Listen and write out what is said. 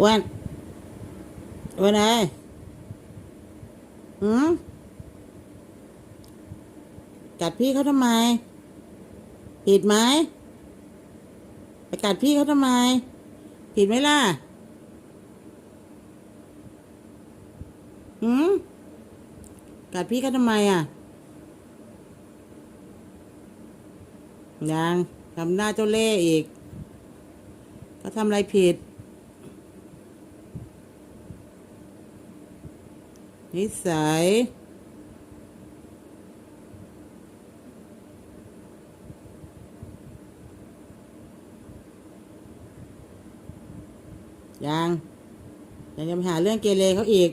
อ้วนอ้วนไอ้หืมกัดพี่เขาทำไม ผิดไหมไปกัดพี่เขาทำไม ผิดไหมล่ะหืมกัดพี่เขาทำไมอะ ยังทำหน้าเจ้าเล่ห์อีกก็ทำอะไรผิด นิสัย ยัง ยังจะไปหาเรื่องเกเรเขาอีก